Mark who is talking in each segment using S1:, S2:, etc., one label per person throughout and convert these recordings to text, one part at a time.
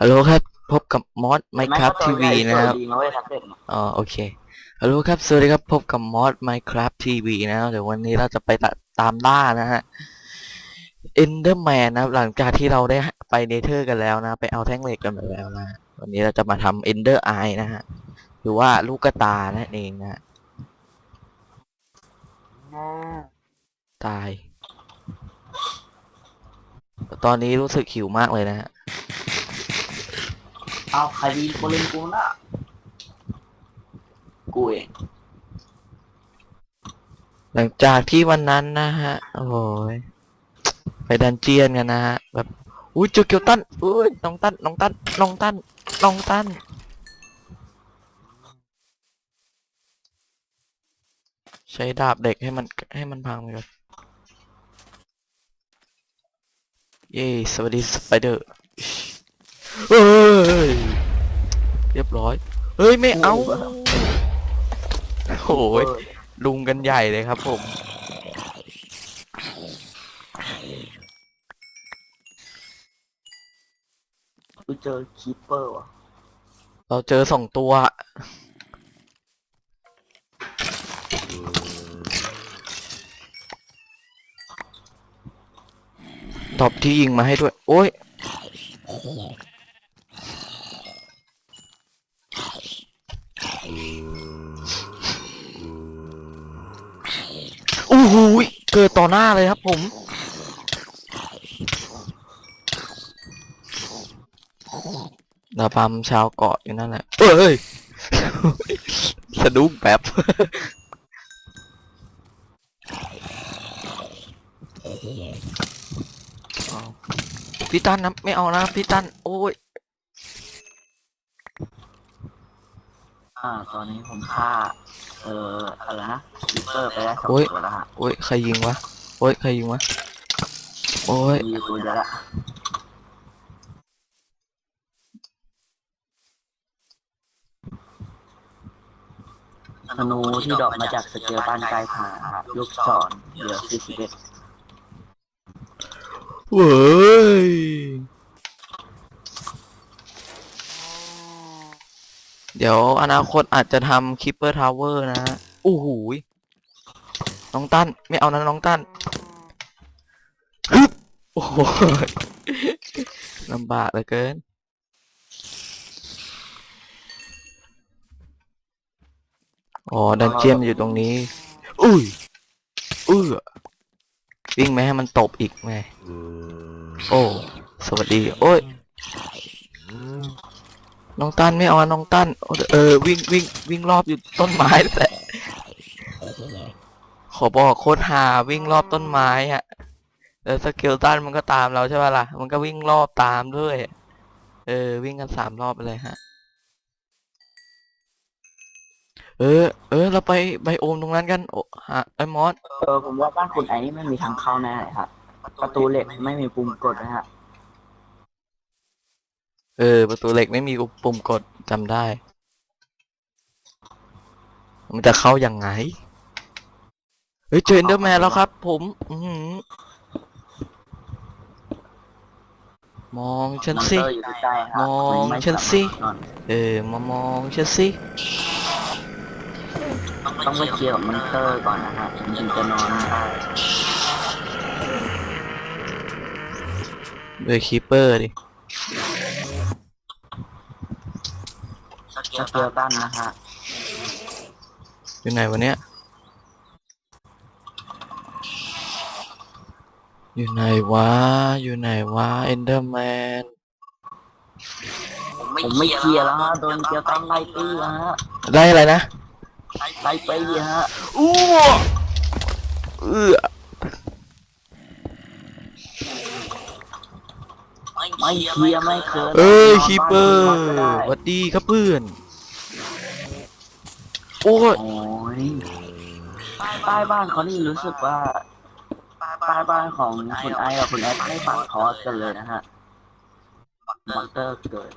S1: ฮัลโหลครับ พบกับมอสไมครับทีวีนะครับ
S2: ดีนะเว้ยทักเด็ดเนี่ย
S1: อ๋อโอเคฮัลโหลครับสวัสดีครับพบกับมอสไมครับทีวีนะครับเดี๋ยววันนี้เราจะไปตะตามล่านะฮะเอนเดอร์แมนนะครับหลังจากที่เราได้ไปเนเธอร์กันแล้วนะ ไปเอาแท่งเหล็กกันไปแล้วนะ วันนี้เราจะมาทำเอนเดอร์ไอนะฮะหรือว่าลูกกระตานั่นเองนะฮะตาย ตอนนี้รู้สึกหิวมากเลยนะฮะ
S2: เอาใครดีโคเล่นกูนะกูเอง
S1: หลังจากที่วันนั้นนะฮะ โอ้ยไปดันเจียนกันนะฮะ แบบ อุ้ยเจอเกียวตันอุ้ยน้องตันน้องตันน้องตันน้องตันใช้ดาบเด็กให้มันให้มันพังไปก่อนเย้สวัสดีสไปเดอร์ ย เรียบร้อย เฮ้ย ไม่เอา โอ้ยลุงกันใหญ่เลยครับผม
S2: กูเจอคีปเปอร์ว่ะ
S1: เราเจอสองตัว ตอบที่ยิงมาให้ด้วย โอ้ย เกิดต่อหน้าเลยครับผมระบำชาวเกาะอยู่นั่นแหละเอ้ยสะดุ้งแป๊บเอาพี่ตั้นนะไม่เอานะพี่ตั้นโอ้ย
S2: อ่าตอนนี้ผมฆ่า เอ่ออะไรนะคีปเปอร์ไปได้สอง
S1: โอ้ย
S2: ตัวแล้วฮะ
S1: โอ้ยใครยิงวะโอ้ยใครยิงวะโอ้ย
S2: มีอยู่ตัวเดียวละธนูที่ดอกมาจากสเกลตันไกลผ่าครับลูกศรเดี๋ยวสี่สิบเอ็ด
S1: เว้ย เดี๋ยวอนาคตอาจจะทำคิปเปอร์ทาวเวอร์นะฮะโอ้โหยน้องตั้น ไม่เอานะน้องตั้นฮึบโอ้โหลำบากเหลือเกิน อ๋อ ดันเจียมอยู่ตรงนี้ อุ้ยเอื้อวิ่งไม่ให้มันตบอีกไงโอ้ สวัสดี โอ้ย น้องตั้นไม่เอาน้องตั้นเออวิ่งวิ่งวิ่งรอบอยู่ต้นไม้แต่ขอบอกโคตรหาวิ่งรอบต้นไม้อะแล้วสเกลตันมันก็ตามเราใช่ป่ะล่ะ มันก็วิ่งรอบตามด้วย เออ วิ่งกันสามรอบไปเลยฮะ เออ เออ เราไปไบโอมตรงนั้นกัน โอ้ฮะไอ้มอส
S2: เออ ผมว่าบ้านคุณไอ้นี่ไม่มีทางเข้าแน่เลยครับ ประตูเหล็กไม่มีปุ่มกดนะฮะ
S1: เออ ประตูเหล็กไม่มีปุ่มกดจำได้ มันจะเข้ายังไง เฮ้ยเจอเอนเดอร์แมนแล้วครับ ผม อือหือมองฉันสิ
S2: มอนเตอร์อยู่ใกล้ๆครับ
S1: มอง
S2: ไฉั
S1: นสิ
S2: สามารถนอน
S1: เออ มามองฉันสิ
S2: ต้องไปเคลียร์กับมอนเตอร์ก่อนนะฮะถึงจะนอนได้
S1: โดยคีเปอร์ดิ
S2: สเกลตันนะฮะ
S1: อยู่ไหนวะเนี้ยอยู่ไหนวะ อยู่ไหนวะเอนเดอร์แมน
S2: ผมไม่เคลียร์แล้วฮะ โดนเกลตันไล่ตีแล้วฮะ
S1: ได้อะไรนะ
S2: ไล่ตีฮะ
S1: อ้วเอือ
S2: ไม่เคลียร์ไม่เคย
S1: เอ้ยคีเปอร์หวัดดีครับเพื่อน โอ้ย
S2: โอ้ยใต้บ้านเขานี่รู้สึกว่าใต้บ้านของคุณไอกับคุณแอดไม่ฝั่งคอสกันเลยนะฮะมอนเตอร์เกิด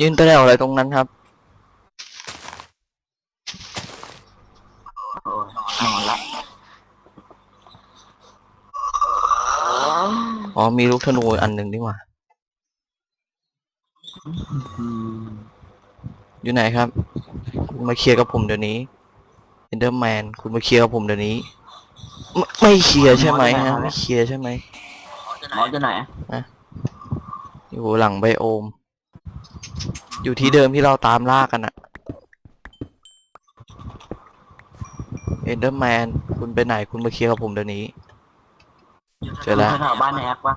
S1: ยืนแถวอะไรตรงนั้นครับ
S2: โอ้ยนอนละ
S1: อ๋อมีลูกธนูอันหนึ่งดีกว่า
S2: อืม
S1: อยู่ไหนครับ คุณมาเคลียร์กับผมเดี๋ยวนี้เอนเดอร์แมนคุณมาเคลียร์กับผมเดี๋ยวนี้ ไม่ไม่เคลียร์ใช่ไหมฮะไม่เคลียร์ใช่ไหม
S2: หมอจะไหน
S1: อยู่หลังไบโอม อยู่ที่เดิมที่เราตามล่ากันอะเอนเดอร์แมนคุณไปไหนคุณมาเคลียร์กับผมเดี๋ยวนี้ เจอแล้ว
S2: แถวๆบ้านในแอปวะ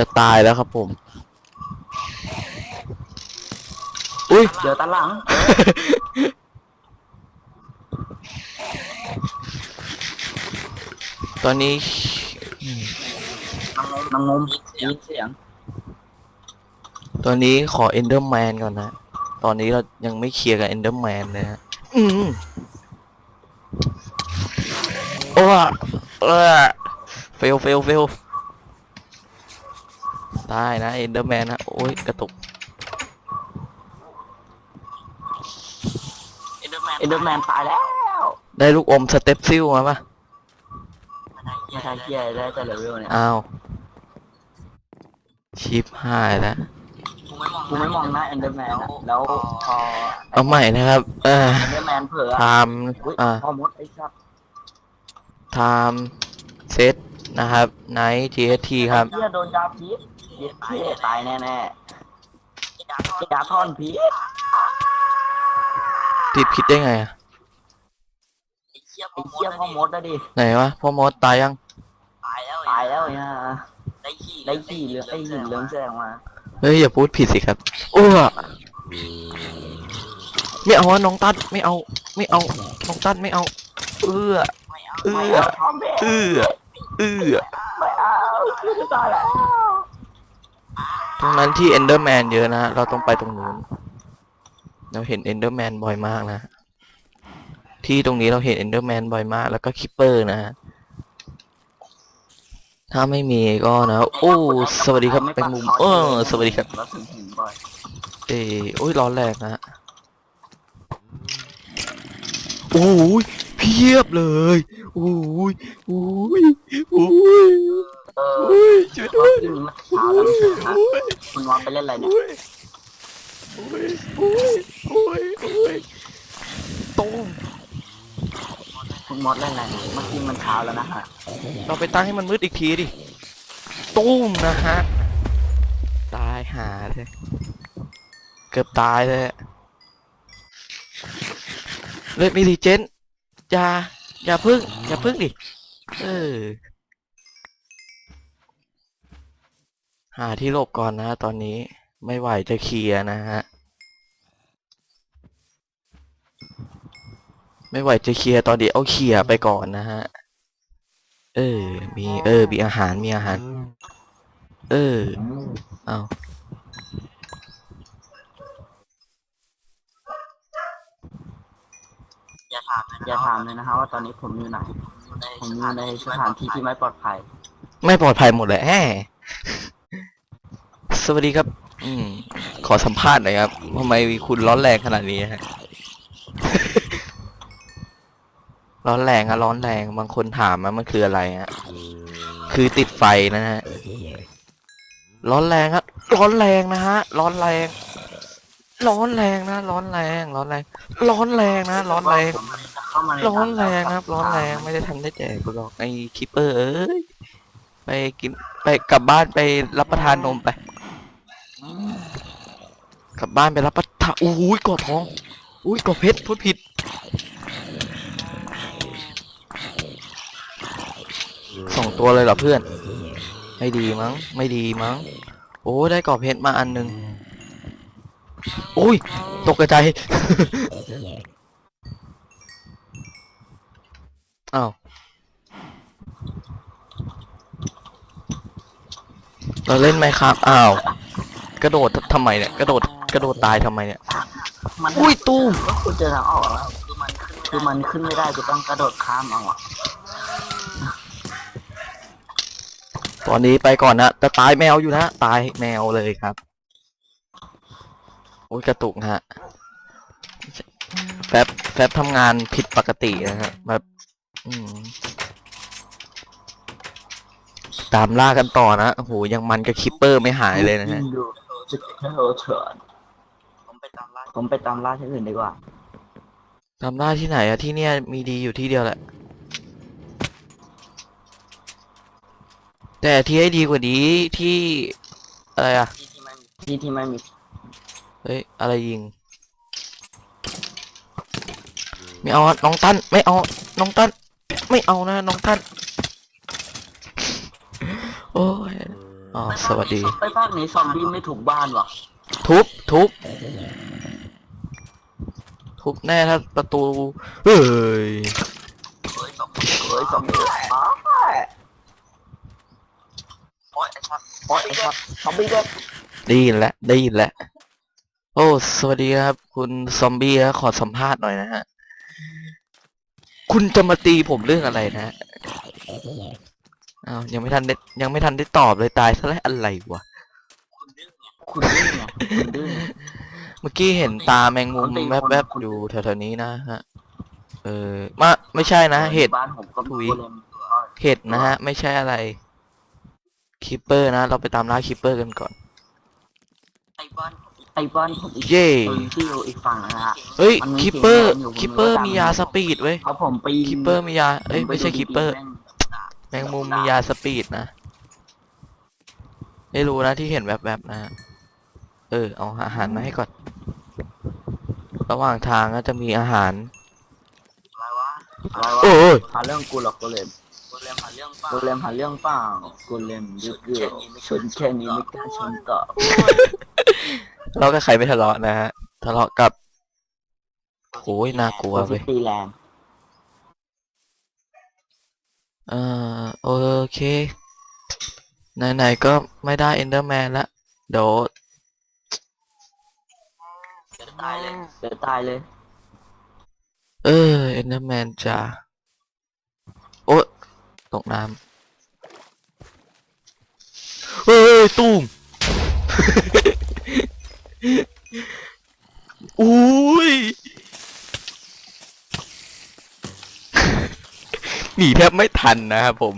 S1: จะตายแล้วครับผม อุ้ย
S2: เดี๋ยวตาหลัง
S1: ตอนนี้
S2: นางงมยินเสียง
S1: ตอนนี้ขอเอนเดอร์แมนก่อนนะ ตอนนี้เรายังไม่เคลียร์กับเอนเดอร์แมนเลยฮะอืมโอ้อะเออเฟลเฟลเฟล ได้นะเอนเดอร์แมนนะ โอ้ยกระตุก
S2: เอ็นเดอร์แมนตายแล้ว
S1: ได้ลูกอมสเต็ปซิลมาปะ
S2: ไม่ใช่เกียร์ได้แต่เลเวลเนี่ย
S1: อ้าวชิปหายแล้ว
S2: กูไม่มองหน้าเอ็นเดอร์แมนอะแล้วพอ
S1: เอาใหม่นะครับเออ
S2: เอ็นเดอร์แมนเผลอ
S1: ไท
S2: อะ
S1: ม์
S2: อุ้ย
S1: อ่า
S2: พอมดไอ้สัตว์
S1: ไทม์เซตนะครับไนท์ GST ครับ
S2: เกียร์โดนยาพิษ เย็ดเท่ตายแน่ๆยาท่อนพิษ
S1: ติดพิษได้ไงอะ
S2: ไอ้เกียร์พ่อมดนะดิ
S1: ไหนวะพ่อมดตายยัง
S2: ตายแล้วเนี่ยได้ขี่เหลืองไอ้หินเหลืองแสงมา
S1: เฮ้ยอย่าพูดผิดสิครับอ้วไม่เอาวะน้องตัดไม่เอา ไม่เอา น้องตัดไม่เอา เอื้อ เอื้
S2: ไม่
S1: อ
S2: เอาทอมเบ้
S1: เอื้อ เอื้อ
S2: ไม่เอาคือตายแล้ว
S1: ตรงนั้นที่เอนเดอร์แมนเยอะนะ เราต้องไปตรงนู้น เราเห็นเอนเดอร์แมนบ่อยมากนะ ที่ตรงนี้เราเห็นเอนเดอร์แมนบ่อยมาก แล้วก็คิปเปอร์นะ ถ้าไม่มีก็นะ โอ้ สวัสดีครับเป็นมุม เออ สวัสดีครับ
S2: แล้วถึงหินบ่อย
S1: เอ้ยโอ้ยร้อนแรงนะโอ้ยเพียบเลย โอ้ยโอ้ยโอ้ย
S2: ออ
S1: โอ้ยช่วยด้วย
S2: ที่นี้มันเช้าแล้วไม่ใช่เหรอฮะคุณวอนไปเล่นอะไรเนี่ย
S1: โอ้ยโอ้ยโอ้ยโอ้ยโอ้ยตูม
S2: คุณมอดเล่นอะไรเนี่ยเมื่อกี้มันเช้าแล้วนะฮะ
S1: เราไปตั้งให้มันมืดอีกทีดิตูมนะฮะตายหาเลยเกือบตายเลยเลยมีรีเจนอย่าอย่าพึ่งอย่าพึ่งดิเออ หาที่หลบก่อนนะตอนนี้ไม่ไหวจะเคลียร์นะฮะ ไม่ไหวจะเคลียร์ตอนนี้เอาเคลียร์ไปก่อนนะฮะ เออ มีเออ มีอาหารมีอาหาร เออ เอา
S2: อย่าถามเลยนะฮะว่าตอนนี้ผมอยู่ไหน ผมอยู่ในสถานที่ที่ไม่ปลอดภัย
S1: ไม่ปลอดภัยหมดเลยแหม สวัสดีครับ อืมขอสัมภาษณ์หน่อยครับทำไมคุณร้อนแรงขนาดนี้ฮะ ร้อนแรงอะร้อนแรงบางคนถามว่ามันคืออะไรฮะคือติดไฟนะฮะร้อนแรงครับร้อนแรงนะฮะ ร้อนแรง ร้อนแรงนะ ร้อนแรง ร้อนแรง ร้อนแรงนะ ร้อนแรง ร้อนแรงนะครับ ร้อนแรงไม่ได้ทันได้แจกกูหรอกไอ้คิปเปอร์เอ้ยไปกินไปกลับบ้านไปรับประทานนมไป กลับบ้านไปรับประทานอุ้ยกอดทอง อุ้ยกอดเพชรพูดผิด สองตัวเลยเหรอเพื่อน ไม่ดีมั้ง ไม่ดีมั้ง โอ้ได้กอดเพชรมาอันหนึ่งอุ้ย ตกกระจายอ้าวเราเล่นไหมครับ อ้าว กระโดดทำไมเนี่ย กระโดด กระโดดตายทำไมเนี่ย
S2: มัน
S1: อุ้ยตู้ม
S2: ก็คุณเจอทางออกแล้วคือมันขึ้นไม่ได้จะต้องกระโดดข้ามเอาอะ
S1: ตอนนี้ไปก่อนนะ จะตายแมวอยู่นะ ตายแมวเลยครับ โอ้ยกระตุกฮะ แฟบแฟบทำงานผิดปกตินะฮะแบบอืมตามล่ากันต่อนะโอ้โหยังมันกับคิปเปอร์ไม่หายเลยนะฮะ
S2: ดู จะให้เราเฉินผมไปตามล่าผมไปตามล่าที่อื่นดีกว่า
S1: ตามล่าที่ไหนอะที่เนี่ยมีดีอยู่ที่เดียวแหละ แต่ที่ให้ดีกว่านี้ที่อะไรอะ
S2: ที่ที่ไม่มี
S1: เฮ้ยอะไรยิง ไม่เอาอะน้องตั้นไม่เอาน้องตั้นไม่เอานะน้องตั้นโอ้ย อ๋อสวัสดี
S2: ไปภาคนี้ซอมบี้ไม่ถูกบ้านหรอ
S1: ทุบทุบทุบแน่ถ้าประตูเฮ้ย
S2: เฮ้ยซอมบี้อ๋อโอ้ยไอ้ช็อตโอ้ยไอ้ช็อตซอมบี้เด็ก
S1: ได้ยินแล้วได้ยินแล้วโอ้สวัสดีครับ คุณซอมบี้ฮะขอสัมภาษณ์หน่อยนะฮะ คุณจะมาตีผมเรื่องอะไรนะฮะ อ้าวยังไม่ทันได้ยังไม่ทันได้ตอบเลยตายซะแล้วอะไรวะ
S2: คุณดื้อไงคุณดื้อ
S1: เมื่อกี้เห็นตาแมงมุม
S2: คนตีคน
S1: แวบ
S2: คน
S1: ๆอยู่แถวๆนี้นะฮะเออมาไม่ใช่นะ เห็ด
S2: บ้านผมก็
S1: ถุย
S2: มีโกเลม
S1: เห็ดนะฮะ ไม่ใช่อะไรคิปเปอร์นะ เราไปตามล่าคิปเปอร์กันก่อน
S2: ไอ้บ้านไอ้บ้านผมอีก
S1: เย่
S2: ตรงที่อยู่อีกฝั่งนะฮะ
S1: เฮ้ย
S2: มันมี
S1: คิปเปอร์
S2: เสียงอยู่ผม
S1: คิปเปอร์
S2: ไม่
S1: มี
S2: รู้
S1: ยา
S2: ตาม
S1: สปีดเว้ย
S2: เอาผมปีน
S1: คิปเปอร์มียาเอ้ย
S2: ผป
S1: ไม่ใช่
S2: ดู
S1: คิปเปอร์
S2: แม่ง
S1: แมงมุมมียาสปีดนะ ไม่รู้นะที่เห็นแวบๆนะฮะเออ เอาอาหารมาให้ก่อน ระหว่างทางก็จะมีอาหาร
S2: อะไรวะ
S1: โอ้ย
S2: หาเรื่องกูหรอกกูเลมกูเลมหาเรื่องเปล่ากูเลมหาเรื่องเปล่ากูเลมยึดเกลือชนแค่นี้ไม่กล้าชนต่อ
S1: เรากับใครไม่ทะเลาะนะฮะ ทะเลาะกับโอ้ยน่ากลัว
S2: ซิ
S1: เว้ย
S2: ตี้แลนด์
S1: เออโอเค ไหนๆก็ไม่ได้เอนเดอร์แมนละเดี๋ยว
S2: เดี๋ยวตายเลยเดี๋ยวตายเลย
S1: เออเอนเดอร์แมนจะโอ๊ยตกน้ำเฮ้ยตูมอุ้ย หนีแทบไม่ทันนะครับผม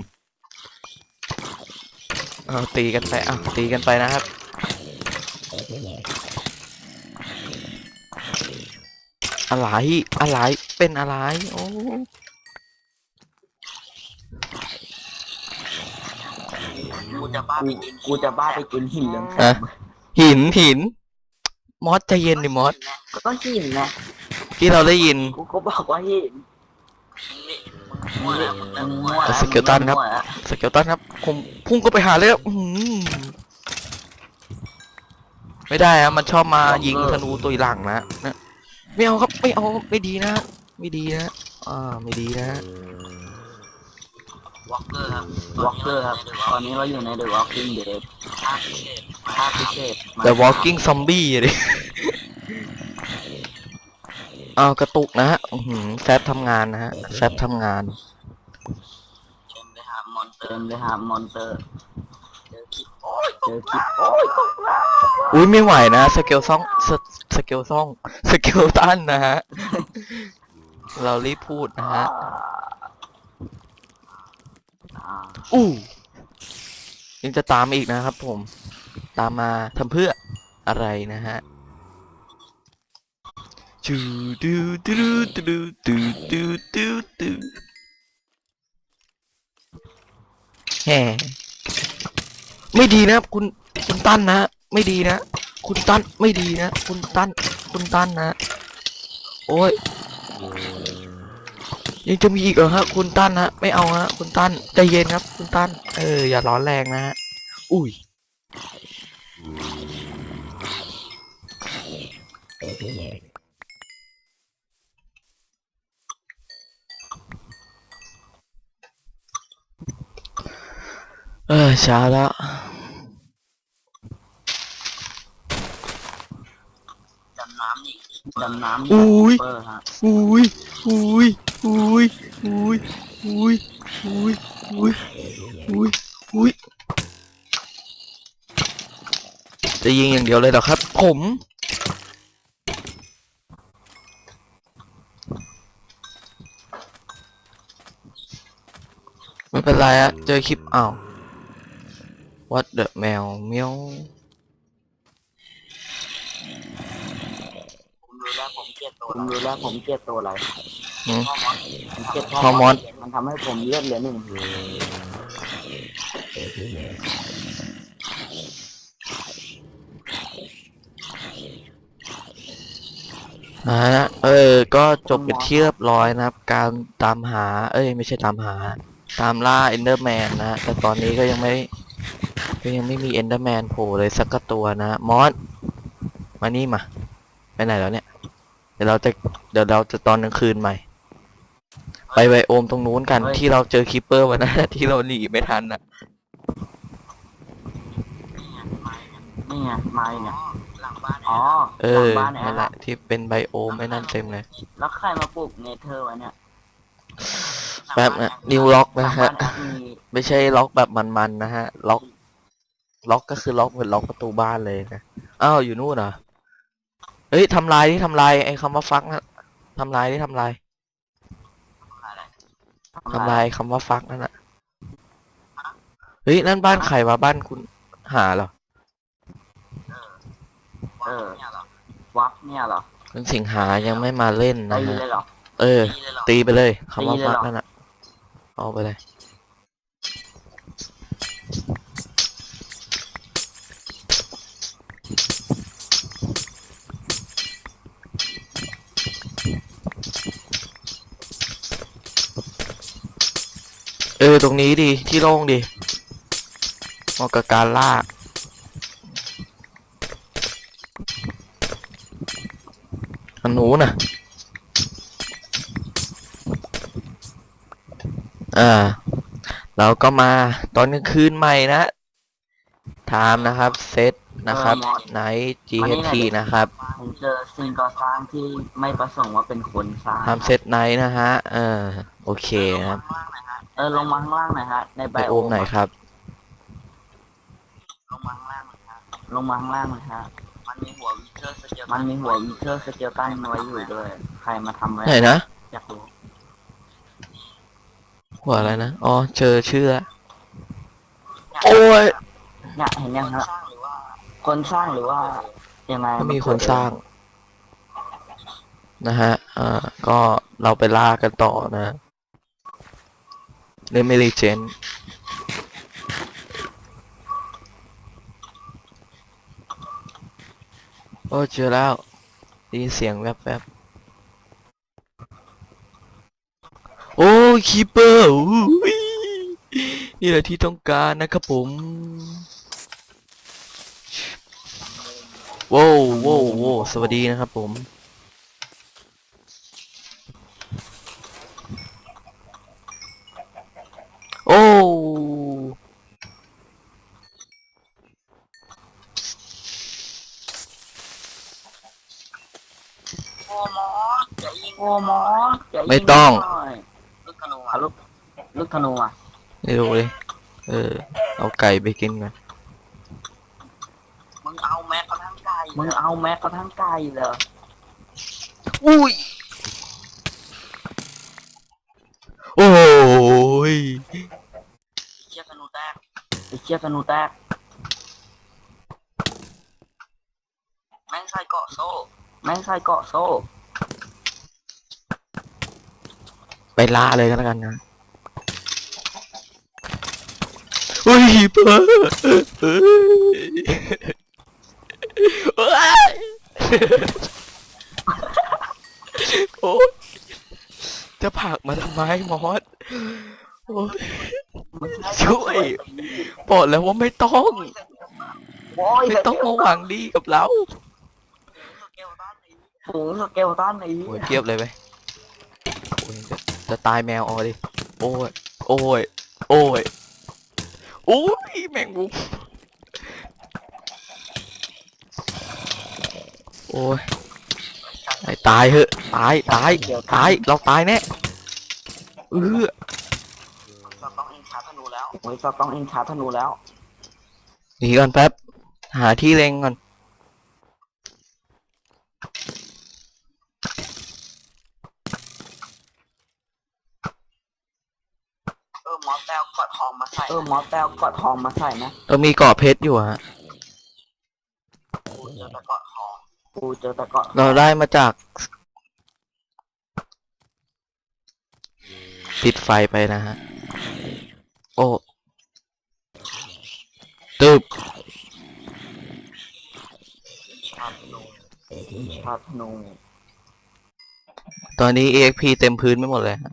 S1: เอาตีกันไปอะตีกันไปนะครับอะไรอะไรเป็นอะไรโอ้
S2: กูจะบ้าไปกินกูจะบ้าไปกินหินเหลืองแข็
S1: ฮะ
S2: ง
S1: หินหิน มอสใจเย็นดิมอส
S2: ก็หินนะ
S1: ที่เราได้ยิน
S2: กูก็บอกว่าหินมั่วแล้วมึงมั่วแล้ว
S1: สเกลตันครับ
S2: มั่วแล้ว
S1: สเกลตันครับ ผมพุ่งก็ไปหาเลยครับอื้อหือไม่ได้อะมันชอบมายิงธนูตัวหลังนะนะไม่เอาครับ ไม่เอา ไม่ดีนะ ไม่ดีนะ อ่า ไม่ดีนะ
S2: วอลเกอร์ครับวอลเกอร์ครับ ตอนนี้เราอยู่ใน The Walking Dead ภาคพิเศษภาคพิเศษ
S1: The Walking Zombie อะดิเอากระตุกนะฮะอื้อหือแซดทำงานนะฮะ แซดทำงาน
S2: เต็มเลย ครับมอนเตอร์เต็มเลยครับมอนเตอร์ เจอคลิปโอ้ยเจอคลิปโอ้ยตกแล้ว
S1: อุ้ยไม่ไหวนะสเกลซ่องสสเกลซ่องสเกลตันนะฮะ เรารีบพูดนะฮะ
S2: อ่า
S1: อู้ยังจะตามอีกนะครับผม ตามมาทำเพื่ออะไรนะฮะจูดูดูดูดูดูดูดู แหมไม่ดีนะครับ คุณคุณตั้นนะ ไม่ดีนะ คุณตั้นไม่ดีนะ คุณตั้น คุณตั้นนะ โอ้ย ยังจะมีอีกเหรอฮะ คุณตั้นฮะ ไม่เอาฮะ คุณตั้นใจเย็นครับ คุณตั้น เออ อย่าร้อนแรงนะฮะ อุ้ยเออช้าแล้ว
S2: ดำน้ำนี่ดำน้ำ
S1: อุ้ย
S2: เปอร์ฮะ
S1: อุ้ยอุ้ยอุ้ยอุ้ยอุ้ยอุ้ยอุ้ยอุ้ยอุ้ยจะยิงอย่างเดียวเลยเหรอครับ ผม ไม่เป็นไรอะเจอคลิปอ้าว what the แมวเมียว
S2: ผมรู้แล้วผมเกลียดตัวผมรู้แล้วผมเกลียดตัวอะไร
S1: หืม
S2: ผมเกลียด
S1: ฮอร์โมน
S2: มันทำให้ผมเลือดเหลือหนึ่ง
S1: นะฮะเออ ก็จบเป็นที่เรียบร้อยนะครับ การตามหา เอ้ย ไม่ใช่ตามหา ตามล่าเอนเดอร์แมนนะฮะแต่ตอนนี้ก็ยังไม่ ก็ยังไม่มีเอนเดอร์แมนโผล่เลยสักกตัวนะฮะมอสมานี่มา ไปไหนแล้วเนี่ย เดี๋ยวเราจะเดี๋ยวเราจะตอนกลางคืนใหม่ ไปไบโอมตรงนู้นกันที่เราเจอคิปเปอร์วันนั้นที่เราหนีไม่ทันอะ
S2: นี่ไงมาเนี่ยหลังบ้านอ๋อ
S1: เอ
S2: หลั
S1: อ
S2: งบ้านเนี่ย
S1: นั่นแหละที่เป็นไบโอมไอ้นั่นเต็มเลย
S2: แล้วใครมาปลูกเนเธอร์วะเนี่ย
S1: แป๊บนะนิวล็อก
S2: หลั
S1: นะ
S2: ง
S1: ฮะ
S2: บ้านแอดมี
S1: ไม่ใช่ล็อกแบบมันๆนะฮะ ล็อก ล็อกก็คือล็อกเหมือนล็อกประตูบ้านเลยนะอ้าวอยู่นู่นเหรอเฮ้ยทำลายที่ทำลายไอ้คำว่าฟักนะทำลายที่ทำลายทำลายคำว่าฟักนั่นแหะเฮ้ยนั่นบ้านใครวะบ้านคุณหาเหรอ
S2: เออวับเนี่ยเหรอ
S1: คุณสิงหายังไม่มาเล่นนะ
S2: ตี
S1: ฮะ
S2: เลยเหรอ
S1: เออ ตีไปเลยคำว่า
S2: ตีเลย
S1: ฟัก
S2: เหรอ
S1: นั่นน่ะเอาไปเลย เออ ตรงนี้ดีที่โล่งดีเหมาะกับการล่าอันหนูน่ะอ่า เราก็มาตอนกลางคืนใหม่นะไทม์นะครับ เซต นะครับไนท์ GHT นะครับ
S2: ผมเจอสิ่งก่อสร้างที่ไม่ประสงค์ว่าเป็นคนสร้าง
S1: ทำเซตไนท์นะฮะเออโอเคนะครับ
S2: เออลงมาข้างล่างหน่อยฮะในไบ
S1: ไปโอมไหนครับ
S2: ลงมาข้างล่างหน่อยฮะลงมาข้างล่างหน่อยฮะมันมีหัววิเทอร์สเกลมันมีหัววิเทอร์สเกลตันไว้อยู่ด้วย ใครมาทำไว้
S1: ไหนนะ
S2: อยากรู้
S1: หัวอะไรนะ อ๋อ เจอชื่อละโอ้ย
S2: เนี่ยเห็นยังฮะ คนสร้างหรือว่ายังไง
S1: ก็มีคนสร้าง นะฮะอ่าก็เราไปล่ากันต่อนะเล่นไม่รีเจนโอ้เจอแล้วได้ยินเสียงแวบๆโอ้คีเปอร์นี่แหละที่ต้องการนะครับผม โว้วโว้วโว้วสวัสดีนะครับผม โอ้
S2: โอ้หมอจะยิงโอ้หมอจะยิ
S1: ไม่ต้อง
S2: หน่ยลูกธนูอะลูกลูกธนูอะ
S1: ไม่รู้เลย เออ เอาไก่ไปกินกัน
S2: มึงเอาแม็กกระทั่งไก่ มึงเอาแม็กกระทั่งไก่เหรอ
S1: อุ้ย โอ้ย
S2: เชี่ยธนูแตกไอ้เชี่ยธนูแตกแม่งใส่เกาะโซ่ แม่งใส่เกาะโซ่
S1: ไปล่าเลยก็แล้วกันนะอุ้ยเปิดเอ้ยเอ้ยโอ้ยจะผลักมาทำ ไมมอสโอ้ยช่วยบอกแล้วว่าไม่ต้อง
S2: โอ้ย
S1: ไม่ต้องมาหวังดีกับเรา
S2: ฝูงสเกลตันไอ้
S1: โอ้ยเทียบเลยไปโอ้ยจะจะตายแมวเอาดิโอ้ยโอ้ยโอ้ยโอ้ยแมงมุมโอ้ยไอ้ตายเหอะตายตายตายเราตายแน่ เออ
S2: สต้องอินชาร์ธนูแล้วโอ้ยสต้องอินชาร์ธนูแล้ว
S1: หนีก่อนแป๊บ หาที่เล็งก่อน
S2: เออมออสแต้วกอดทองมาใส่ เออมอสแต้วกอดทองมาใส่นะ
S1: เรามีเกาะเพชรอยู่ฮะ
S2: กูเจอแต่กอดทอง กูเจอแต่กอด
S1: เราได้มาจาก ปิดไฟไปนะฮะ โอ้ตึบ
S2: ชาธนูชาธนู
S1: ตอนนี้ EXP เต็มพื้นไม่หมดเลยฮะ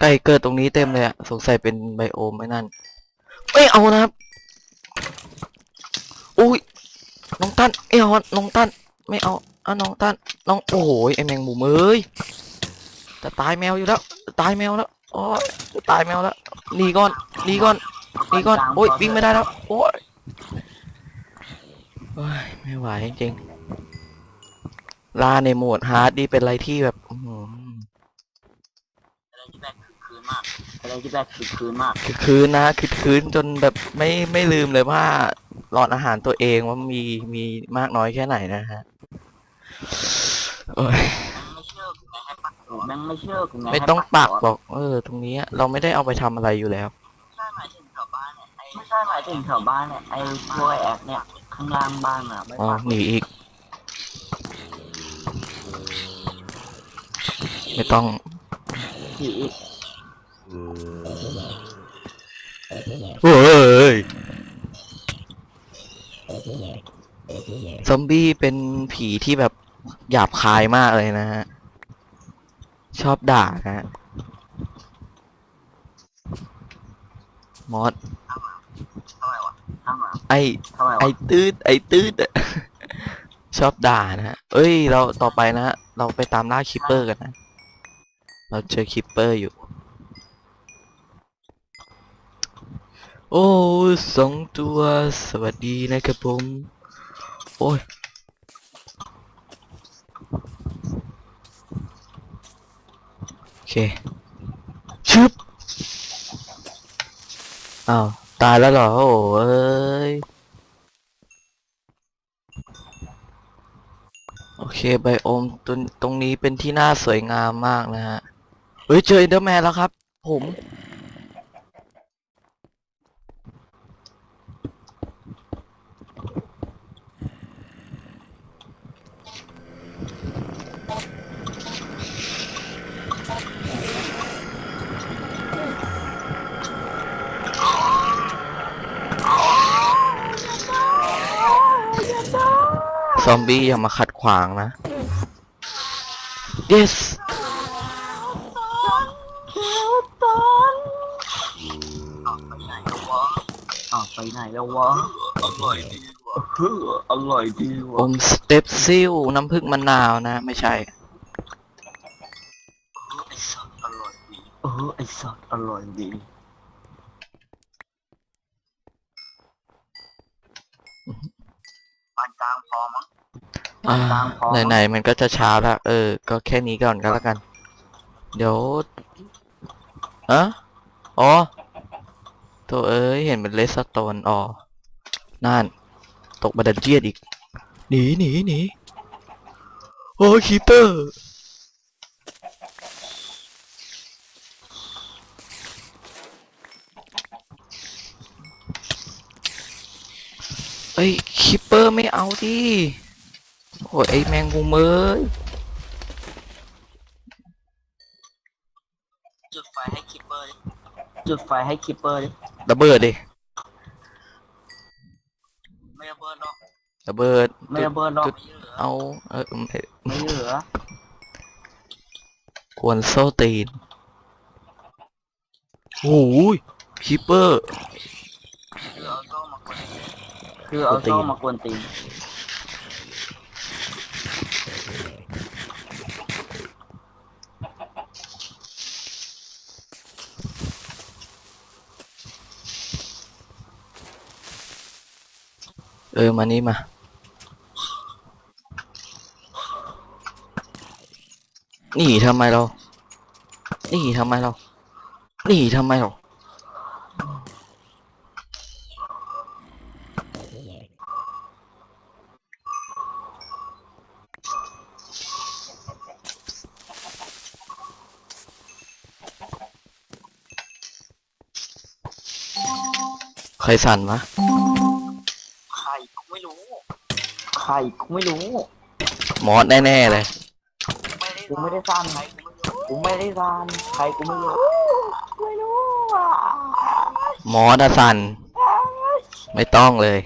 S1: ไก่เกิดตรงนี้เต็มเลยอะสงสัยเป็นไบโอมไม่นั่น ไม่เอานะครับอุ้ยน้องตั้นไม่เอาน้องตั้น ไม่เอาอะน้องตั้น น้องโอ้โหไอแมงมุมเอ้ย จะตายแมวอยู่แล้ว ตายแมวแล้วโอ้ยจะตายแมวแล้วหนีก่อนหนีก่อนหนีก่อนโอ้ยวิ่งไม่ได้แล้วโอ้ยโอ้ยไม่ไหวจริงๆลาในโหมดฮาร์ดนี่เป็นอะไรที่แบบอื้อหือ
S2: อะไรที่แบบคือคืนมากอะไรที่แบบคือคืนมาก
S1: คือคืนนะคือคืนจนแบบไม่ไม่ลืมเลยว่าหลอดอาหารตัวเองว่ามีมีมากน้อยแค่ไหนนะฮะโอ้ย
S2: แม่งไม่เชื่อกูไง
S1: ไม่ต้องปักหรอกเออ ตรงนี้เราไม่ได้เอาไปทำอะไรอยู่แล้ว
S2: ใช่หมายถึงแถวบ้านเนี่ยไอ้ไม่ใช่หมายถึงแถวบ้านเนี่ยไอ้พวกไอ้แอปเนี่ยข้างล่างบ้านอะไม่
S1: อ๋อ
S2: ปัก
S1: หนีอีก ไม่ต้อง
S2: ผีอีก
S1: เฮ้ยซอมบี้เป็นผีที่แบบหยาบคายมากเลยนะฮะ ชอบด่านะฮะมอส
S2: ทำไมวะทำไมวะ
S1: ไอ
S2: ทำไม
S1: ไอ
S2: วะ
S1: ตืดไอตืดอะชอบด่านะฮะ เอ้ย เราต่อไปนะฮะ เราไปตามล่าคิปเปอร์กันนะ เราเจอคิปเปอร์อยู่ โอ้สองตัว สวัสดีนะครับผม โอ้ย โอ เค ชึบอ้าวตายแล้วเหรอโอ้เอ้ยโอเคไบโอมตรงตรงนี้เป็นที่น่าสวยงามมากนะฮะ เฮ้ยเจออินเดอร์แมนแล้วครับ ผม อมบี้อย่ามาขัดขวางนะ yes
S2: ออกไปไหนแล้ววะออกไปไหนแล้ววะ อร่อยดีวะเฮ้ออร่อยดี
S1: อ
S2: วะ
S1: มสเต็ปซิลน้ำผึ้งมะนาวนะ ไม่ใช่
S2: ไอสัตว์อร่อยดีเออไอสัตว์อร่อยดี ปานกลางพอมั้ง
S1: อ่า
S2: ตามพร้อม
S1: ไหนๆมันก็จะเช้าแล้วเออ ก็แค่นี้ก่อนก็แล้วกัน เดี๋ยวอะอ๋อตัวเอ้ยเห็นเป็นเลสโตนอ๋อนั่น ตกบันไดเจียดอีก หนีหนีหนีโอ้ยคีเปอร์เอ้ยคิปเปอร์ไม่เอาดิ โอ้ยไอแมงมุมเอ้ย
S2: จุดไฟให้คิปเปอร์ดิจุดไฟให้คิปเปอร์ดิ
S1: ระเบิดดิ
S2: ไม่ระเบิดหรอก
S1: ระเบิด
S2: ไม่ระเบิดหรอก
S1: จุดเอาเออไม่
S2: ไม่เหลือก
S1: วนโซตีนโอ้ยคิปเปอร์
S2: คือเอาโซ่มากวนคือเอาโซ่มากวนตีน
S1: เออมานี้มา นี่ทำไมเรา นี่ทำไมเรา นี่ทำไมเราใครสั่นวะ
S2: รกูไม่รู้
S1: มอสแน่ๆเลย
S2: กูไม่ได้ซ่อนกูไม่ได้ซ่อนใครกูไม่รู้ไม่รู้อะ
S1: มอสอะสั่นไม่ต้องเลย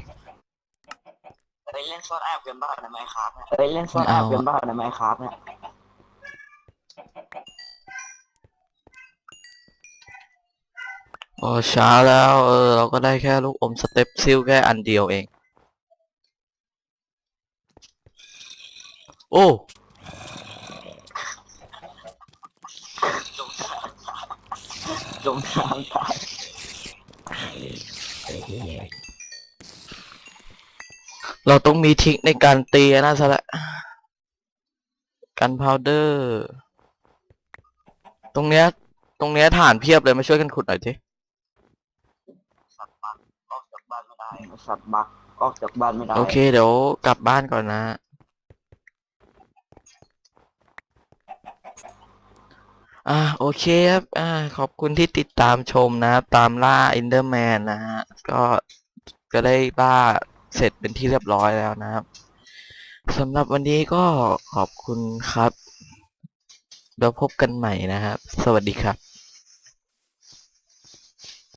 S2: ไปเล่นซ่อนแอบกันบ้างในไมค์ครับไปเล่นซ่อนแอบกันบ้างในไมค์ครับเนี่ย
S1: โอ้ช้าแล้ว เออ เราก็ได้แค่ลูกอมสเต็ปซิลแค่อันเดียวเอง โอ้
S2: จมน้ำตาย
S1: เราต้องมีทริกในการตีนะซะละกันพาวเดอร์ ตรงเนี้ย ตรงเนี้ยฐานเพียบเลยมาช่วยกันขุดหน่อยที
S2: ออกจากบ้านไม่ได้สัตว์บักออกจากบ้านไม่ได้
S1: โอเค เดี๋ยวกลับบ้านก่อนนะ อ่าโอเคครับ อ่า ขอบคุณที่ติดตามชมนะครับ ตามล่าอินเดอร์แมนนะฮะ ก็ก็ได้ล่าเสร็จเป็นที่เรียบร้อยแล้วนะครับสำหรับวันนี้ก็ขอบคุณครับเราพบกันใหม่นะครับ สวัสดีครับ